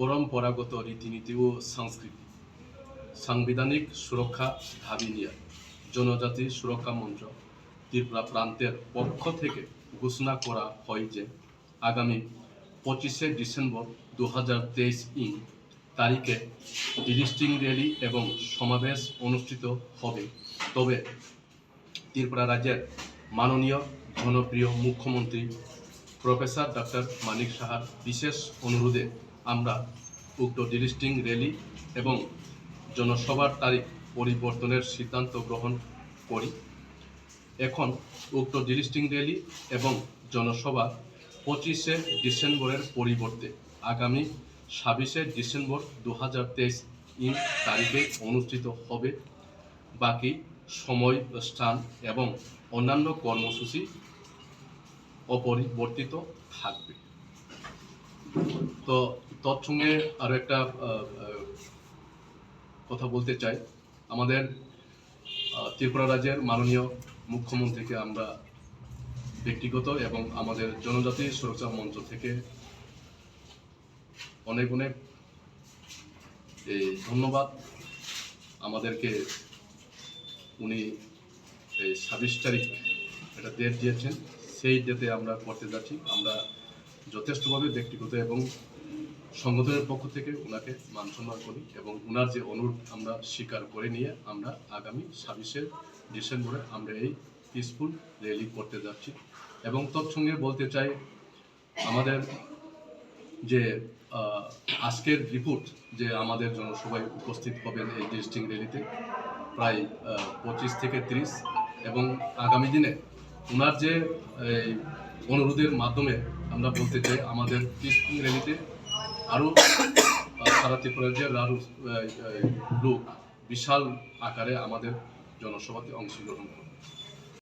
পরম্পরাগত রীতিনীতি ও সংস্কৃতি। সাংবিধানিক সুরক্ষা দাবি নিয়ে জনজাতি সুরক্ষা মঞ্চ ত্রিপুরা প্রান্তের পক্ষ থেকে ঘোষণা করা হয় যে, আগামী পঁচিশে ডিসেম্বর দু হাজার তেইশ ইং তারিখে ডিলিস্টিং র্যালি এবং সমাবেশ অনুষ্ঠিত হবে। তবে ত্রিপুরা রাজ্যের মাননীয় জনপ্রিয় মুখ্যমন্ত্রী প্রফেসর ডক্টর মানিক সাহার বিশেষ অনুরোধে আমরা উক্ত ডিলিস্টিং র্যালি এবং জনসভার তারিখ পরিবর্তনের সিদ্ধান্ত গ্রহণ করি। এখন উক্ত ডিলিস্টিং র্যালি এবং জনসভা পঁচিশে ডিসেম্বরের পরিবর্তে আগামী ছাব্বিশে ডিসেম্বর দু হাজার তেইশ ইন তারিখে অনুষ্ঠিত হবে। বাকি সময়, স্থান এবং অন্যান্য কর্মসূচি অপরিবর্তিত থাকবে। তো তৎসঙ্গে আরও একটা কথা বলতে চাই। আমাদের ত্রিপুরা রাজ্যের মাননীয় মুখ্যমন্ত্রীকে আমরা ব্যক্তিগত এবং আমাদের জনজাতি সুরক্ষা মঞ্চ থেকে অনেক অনেক, এই, ধন্যবাদ। আমাদেরকে উনি এই ছাব্বিশ তারিখ একটা ডেট দিয়েছেন। সেই ডেটে আমরা করতে যাচ্ছি। আমরা যথেষ্টভাবে ব্যক্তিগত এবং সংগঠনের পক্ষ থেকে ওনাকে মান সম্মান করি এবং ওনার যে অনুরোধ আমরা স্বীকার করে নিয়ে আমরা আগামী ছাব্বিশে ডিসেম্বরে আমরা এই পিসফুল র্যালি করতে যাচ্ছি। এবং তৎসঙ্গে বলতে চাই, আমাদের যে আজকের রিপোর্ট যে আমাদের জনসভায় উপস্থিত হবেন এই ডিস্ট্রিক্ট র্যালিতে প্রায় পঁচিশ থেকে তিরিশ এবং আগামী দিনে ওনার যে অনুরোধের মাধ্যমে আমরা বলতে চাই, আমাদের পিসফুল র্যালিতে আরও সারা ত্রিপুরা যে আরও লোক বিশাল আকারে আমাদের জনসভাতে অংশগ্রহণ করবে।